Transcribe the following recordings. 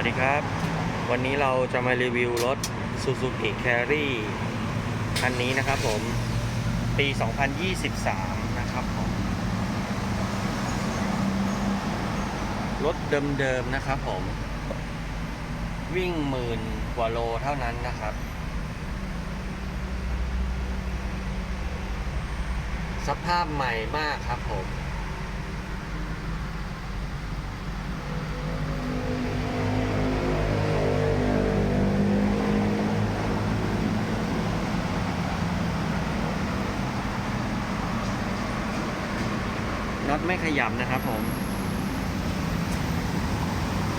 วัสดีครับ วันนี้เราจะมารีวิวรถ Suzuki Carry คันนี้นะครับผม ปี 2023 นะครับผมรถเดิมๆนะครับผม วิ่งหมื่นกว่าโลเท่านั้นนะครับ สภาพใหม่มากครับผม น็อตไม่ขยับนะครับผม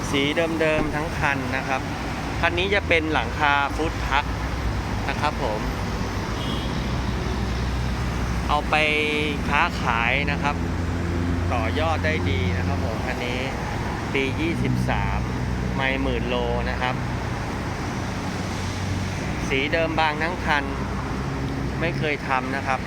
สีเดิมๆทั้งคันนะครับ คันนี้จะเป็นหลังคาฟุตพักนะครับผม เอาไปค้าขายนะครับ ต่อยอดได้ดีนะครับผมคันนี้ปี 23 ไม่หมื่นโลนะครับ สีเดิมบางทั้งคัน ไม่เคยทำนะครับ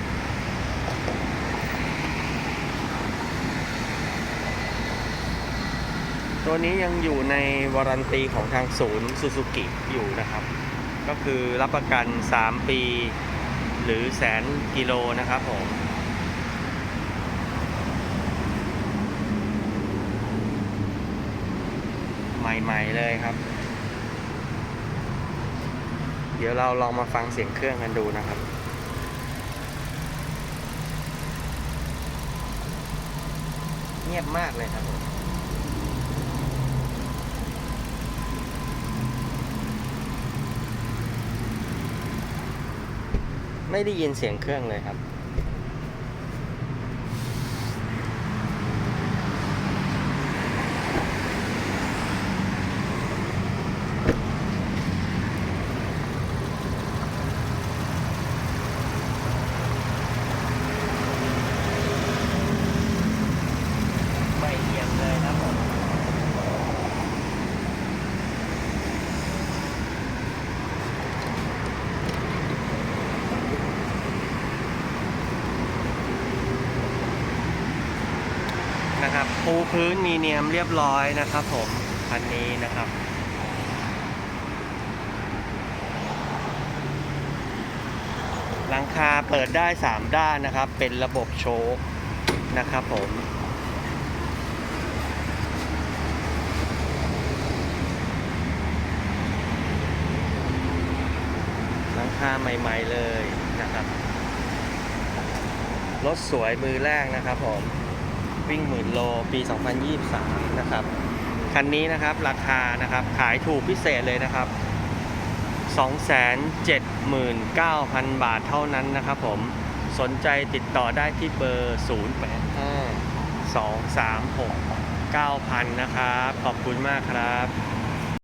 ตัวนี้ยังอยู่ในวารันตีของทางศูนย์ซูซูกิอยู่นะครับ ก็คือรับประกัน 3 ปี หรือแสนกิโลนะครับผมใหม่ ๆ เลยครับ เดี๋ยวเราลองมาฟังเสียงเครื่องกันดูนะครับเงียบมากเลยครับผม ไม่ได้ยินเสียงเครื่องเลยครับ ไม่เอียงเลยครับผม นะครับปูพื้นมีเนียมเรียบร้อยนะครับผมคันนี้นะครับ หลังคาเปิดได้ 3 ด้านนะครับ เป็นระบบโชคนะครับผมหลังคาใหม่ ๆเลยนะครับรถสวยมือแรกนะครับผม วิ่งหมื่นโลปี 2023 นะครับ คันนี้นะครับราคานะครับขายถูกพิเศษเลยนะครับ 279,000 บาทเท่านั้นนะครับผมสนใจติดต่อได้ที่เบอร์ 085 236 9000 นะครับ ขอบคุณมากครับ